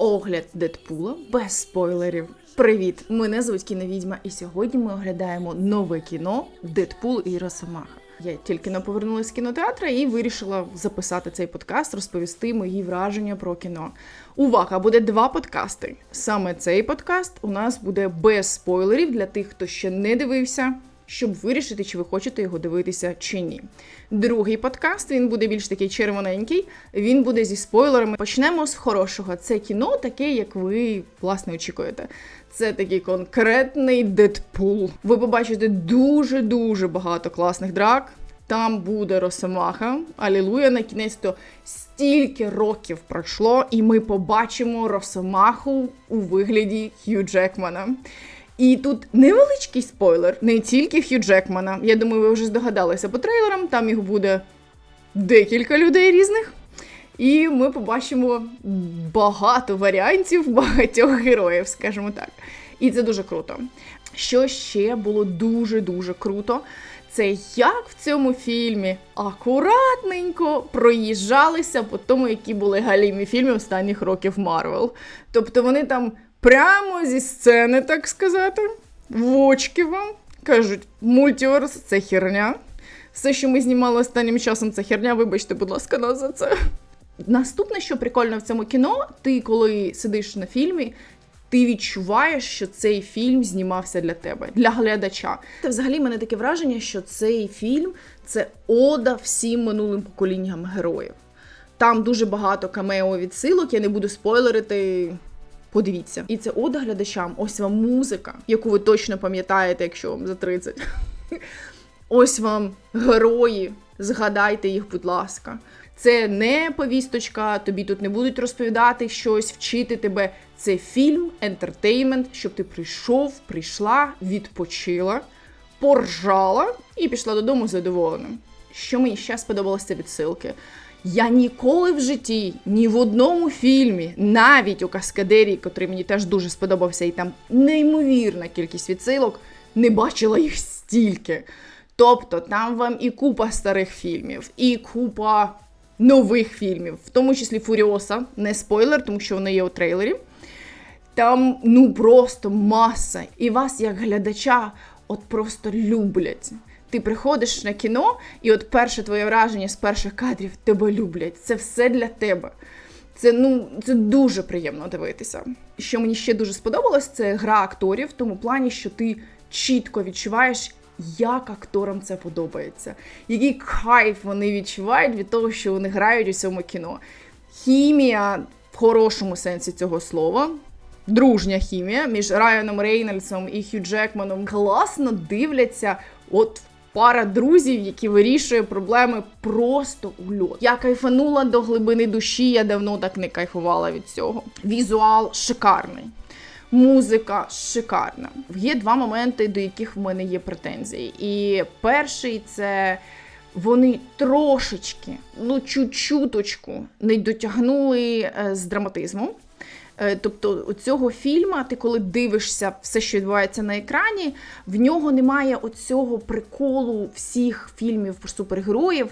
огляд Дедпула без спойлерів. Привіт! Мене звуть Кіновідьма, і сьогодні ми оглядаємо нове кіно Дедпул і Росомаха. Я тільки не повернулася з кінотеатра і вирішила записати цей подкаст, розповісти мої враження про кіно. Увага! Буде два подкасти. Саме цей подкаст у нас буде без спойлерів для тих, хто ще не дивився, щоб вирішити, чи ви хочете його дивитися чи ні. Другий подкаст він буде більш такий червоненький. Він буде зі спойлерами. Почнемо з хорошого. Це кіно, таке, як ви власне очікуєте. Це такий конкретний Дедпул. Ви побачите дуже дуже багато класних драк. Там буде Росомаха. Алілуя, на кінець то стільки років пройшло, і ми побачимо Росомаху у вигляді Хью Джекмана. І тут невеличкий спойлер, не тільки Хью Джекмана. Я думаю, ви вже здогадалися по трейлерам, там їх буде декілька людей різних. І ми побачимо багато варіантів багатьох героїв, скажімо так. І це дуже круто. Що ще було дуже-дуже круто, це як в цьому фільмі акуратненько проїжджалися по тому, які були галімі фільми останніх років Марвел. Тобто вони там прямо зі сцени, так сказати, в очки вам кажуть, мультіверс це херня. Все, що ми знімали останнім часом, це херня, вибачте, будь ласка, нас за це. Наступне, що прикольно в цьому кіно, ти, коли сидиш на фільмі, ти відчуваєш, що цей фільм знімався для тебе, для глядача. Та взагалі мене таке враження, що цей фільм це ода всім минулим поколінням героїв. Там дуже багато камео відсилок, я не буду спойлерити. Подивіться, і це ода глядачам. Ось вам музика, яку ви точно пам'ятаєте, якщо вам за 30. Ось вам герої. Згадайте їх, будь ласка. Це не повісточка, тобі тут не будуть розповідати щось, вчити тебе. Це фільм, ентертеймент, щоб ти прийшов, прийшла, відпочила, поржала і пішла додому задоволеним. Що мені ще сподобалося відсилки. Я ніколи в житті, ні в одному фільмі, навіть у Каскадері, котрий мені теж дуже сподобався, і там неймовірна кількість відсилок, не бачила їх стільки. Тобто там вам і купа старих фільмів, і купа нових фільмів, в тому числі Фуріоса, не спойлер, тому що вони є у трейлері. Там ну просто маса. І вас, як глядача, от просто люблять. Ти приходиш на кіно, і от перше твоє враження з перших кадрів тебе люблять. Це все для тебе. Це ну це дуже приємно дивитися. Що мені ще дуже сподобалось, це гра акторів, в тому плані, що ти чітко відчуваєш, як акторам це подобається, який кайф вони відчувають від того, що вони грають у цьому кіно. Хімія в хорошому сенсі цього слова. Дружня хімія між Райаном Рейнольдсом і Хью Джекманом класно дивляться. От пара друзів, які вирішує проблеми просто у льот. Я кайфанула до глибини душі, я давно так не кайфувала від цього. Візуал шикарний. Музика шикарна. Є два моменти, до яких в мене є претензії. І перший це вони трошечки, ну чуть-чуточку не дотягнули е, з драматизмом. Е, тобто у цього фільму, ти коли дивишся все, що відбувається на екрані, в нього немає оцього приколу всіх фільмів про супергероїв,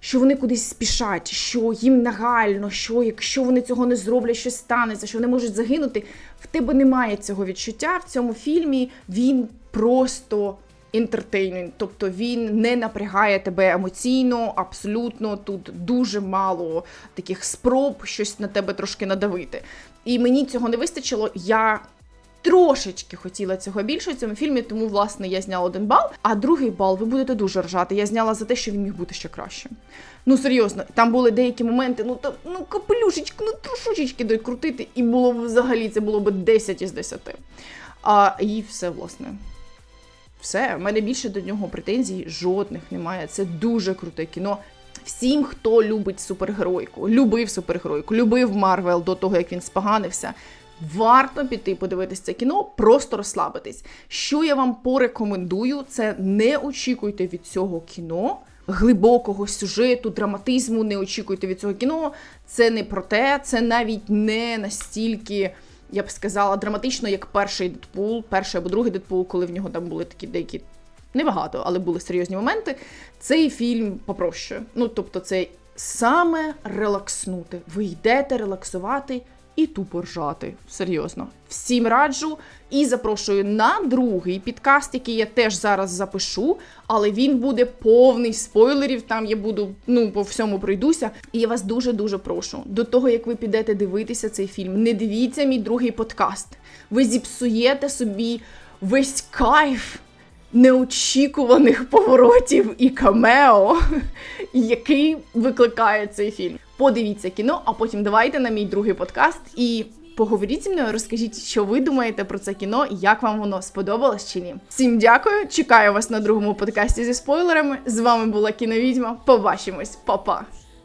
що вони кудись спішать, що їм нагально, що якщо вони цього не зроблять, щось станеться, що вони можуть загинути. В тебе немає цього відчуття. В цьому фільмі він просто інтертеймент, тобто він не напрягає тебе емоційно, абсолютно. Тут дуже мало таких спроб щось на тебе трошки надавити. І мені цього не вистачило. Я трошечки хотіла цього більше в цьому фільмі, тому, власне, я зняла один бал, а другий бал ви будете дуже ржати. Я зняла за те, що він міг бути ще краще. Ну, серйозно, там були деякі моменти, ну то ну капелюшечку, ну трошечки докрутити, і було б взагалі це було б 10 із 10. А і все, власне. Все, в мене більше до нього претензій жодних немає. Це дуже круте кіно. Всім, хто любить супергеройку, любив супергеройку, любив Марвел до того, як він споганився. Варто піти подивитися це кіно, просто розслабитись. Що я вам порекомендую, це не очікуйте від цього кіно. Глибокого сюжету, драматизму, не очікуйте від цього кіно. Це не про те, це навіть не настільки, я б сказала, драматично, як перший Дедпул, перший або другий Дедпул, коли в нього там були такі деякі небагато, але були серйозні моменти. Цей фільм попрощує. Ну, тобто, це саме релакснути. Ви йдете релаксувати і тупо ржати. Серйозно. Всім раджу і запрошую на другий підкаст, який я теж зараз запишу, але він буде повний спойлерів. Там я буду ну по всьому пройдуся. І я вас дуже дуже прошу. До того як ви підете дивитися цей фільм, не дивіться мій другий подкаст. Ви зіпсуєте собі весь кайф неочікуваних поворотів і камео, який викликає цей фільм. Подивіться кіно, а потім давайте на мій другий подкаст і поговоріть зі мною, розкажіть, що ви думаєте про це кіно, як вам воно сподобалось чи ні. Всім дякую, чекаю вас на другому подкасті зі спойлерами. З вами була кіновідьма. Побачимось, Па-па!